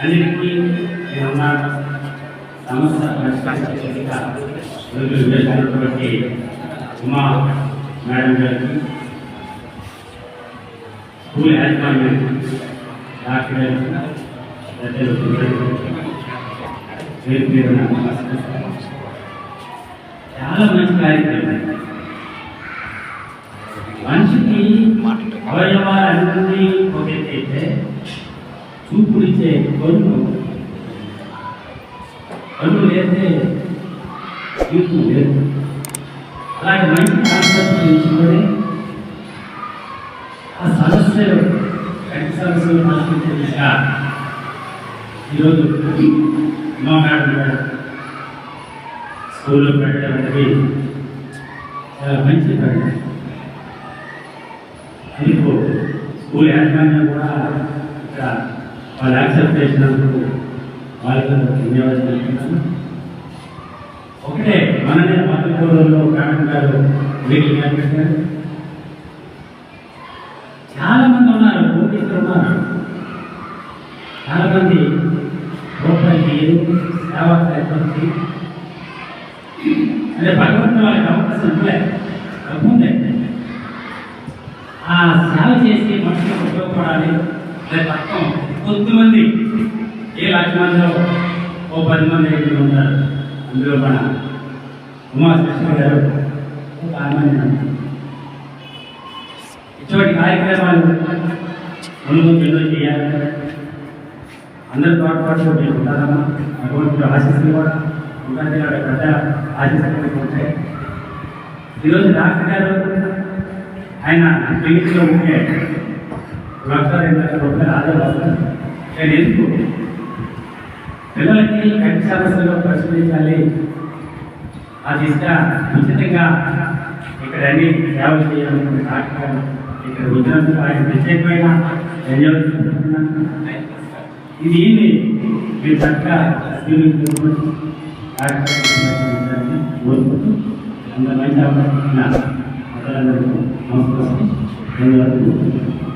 అన్నిటికీ నేనున్న సమస్య పరిష్కారించగా రోజులు వేసినటువంటి ఉమా మేడం గారికి స్కూల్ యాజమాన్యం డాక్టర్ పెద్దలు పేరు పేరున నమస్కరిస్తున్నాను. చాలా మంచి కార్యక్రమం మనిషికి అవయవాలన్నీ ఒక చూపునిచ్చే కన్ను. కన్ను లేదే తీర్పు లేదు. అలాంటి మంచి కాన్సెప్ట్ ఎంచుకొని ఆ సమస్యలు కంటి సమస్యలు పరిష్కరించే దిశగా ఈరోజు మాట్లాడుతున్నాడు స్కూల్లో పెట్టడం అనేది చాలా మంచి పని. అందుకు స్కూల్ యాజమాన్యం కూడా ఇక్కడ వాళ్ళు యాక్సెప్ట్ చేసినందుకు వాళ్ళకి ధన్యవాదాలు తెలుపుతున్నాను. ఒకటే మననే మతపూర్వంలో మేడం గారు వీళ్ళు పెట్టారు చాలా మంది ఉన్నారు పోలీసులు ఉన్నారు. చాలామంది రూపాయలు సేవా కార్యక్రమం అదే భగవంతుని వాళ్ళకి అవకాశం సేవ చేసి మనుషులకు ఉపయోగపడాలి అనే తత్వం కొద్దిమంది ఏ లక్ష ఓ పది మంది ఐదు ఉంటారు అందులో మన ఉమాకృష్ణ గారు ఒక మంది ఇటువంటి కార్యక్రమాలు ముందు ఎన్నో చేయాలి. అందరి తోడ్పాటు మీరు ఉంటారమ్మా. అటువంటి ఆశీస్సులు కూడా ఉంటుంది పెద్ద ఆశీస్సులు ఉంటాయి. ఈరోజు డాక్టర్ గారు ఆయన క్లినిక్లో ఉంటే లక్ష రెండు లక్షల రూపాయలు ఆదాయం వస్తుంది నేను ఎందుకు? పిల్లలకి కంటి సమస్యలు పరిశీలించాలి. ఆ దిశగా ఉచితంగా ఇక్కడ అన్ని సేవలు చేయాలనుకున్న డాక్టర్ ఇక్కడ ఉద్యోగం ఆయన ప్రత్యేకమైన ఇది ఏంటి? మీరు చక్కగా స్వీకరించుకొని కోరుకుంటూ అంత మంచి అవకాశం నమస్కారం. ధన్యవాదాలు